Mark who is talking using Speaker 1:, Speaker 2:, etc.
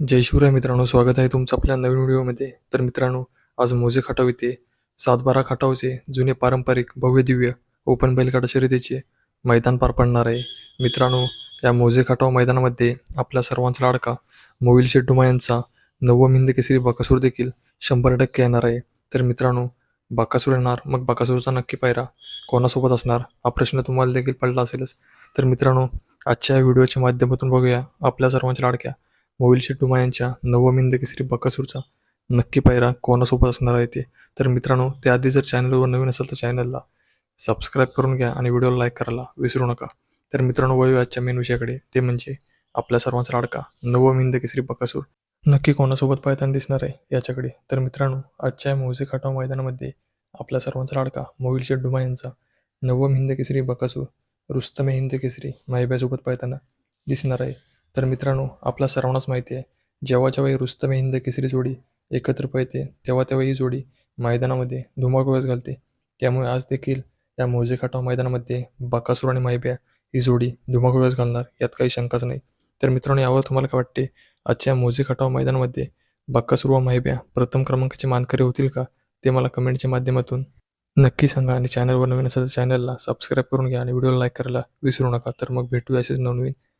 Speaker 1: जय शिवराय मित्रांनो स्वागत आहे तुमचं आपल्या नवीन व्हिडिओमध्ये. तर मित्रांनो आज मोजे खाटाव येथे सातबारा खाटावचे जुने पारंपरिक भव्य दिव्य ओपन बैलगाडा शर्यतीचे मैदान पार पडणार आहे. मित्रांनो या मोजे खाटाव मैदानामध्ये आपल्या सर्वांचा लाडका मोविल शेड्डुमा यांचा नवम हिंद केसरी बाकासूर देखील शंभर टक्के येणार आहे. तर मित्रांनो बाकासूर येणार मग बाकासूरचा नक्की पायरा कोणासोबत असणार? हा प्रश्न तुम्हाला देखील पडला असेलच. तर मित्रांनो आजच्या व्हिडिओच्या माध्यमातून बघूया आपल्या सर्वांच्या लाडक्या मोविल शेट्टुमा यांच्या नवम केसरी बकासूरचा नक्की पायरा कोणासोबत असणार आहे ते? तर मित्रांनो त्याआधी जर चॅनलवर नवीन असेल तर चॅनलला सबस्क्राईब करून घ्या आणि व्हिडिओला लाईक करायला विसरू नका. तर मित्रांनो वळूया आजच्या मेन विषयाकडे. ते म्हणजे आपल्या सर्वांचा लाडका नवमिंद केसरी बकासूर. नक्की कोणासोबत पळताना दिसणार आहे याच्याकडे? तर मित्रांनो आजच्या या मोजे मैदानामध्ये आपल्या सर्वांचा लाडका मोविल शेट्टुमा यांचा नवम हिंद केसरी बकासूर रुस्तमे हिंद केसरी माहिब्यासोबत पायताना दिसणार आहे. तर मित्रांनो आपला सर्वांनाच माहिती आहे जेव्हा जेव्हाही रुस्तम हिंद केसरी जोडी एकत्र पळते तेव्हा तेव्हा ही जोडी मैदानामध्ये धुमाकूळच घालते. त्यामुळे आज देखील या मोजे खटाव मैदानामध्ये बकासूर आणि मायब्या ही जोडी धुमाकूळच घालणार यात काही शंकाच नाही. तर मित्रांनो यावर तुम्हाला काय वाटते? आजच्या या मोजे खटाव मैदानामध्ये बकासूर व मायब्या प्रथम क्रमांकाचे मानकरी होतील का? ते मला कमेंटच्या माध्यमातून नक्की सांगा आणि चॅनलवर नवीन असेल तर चॅनलला सबस्क्राईब करून घ्या आणि व्हिडिओला लाईक करायला विसरू नका. तर मग भेटूया असेच नवनवीन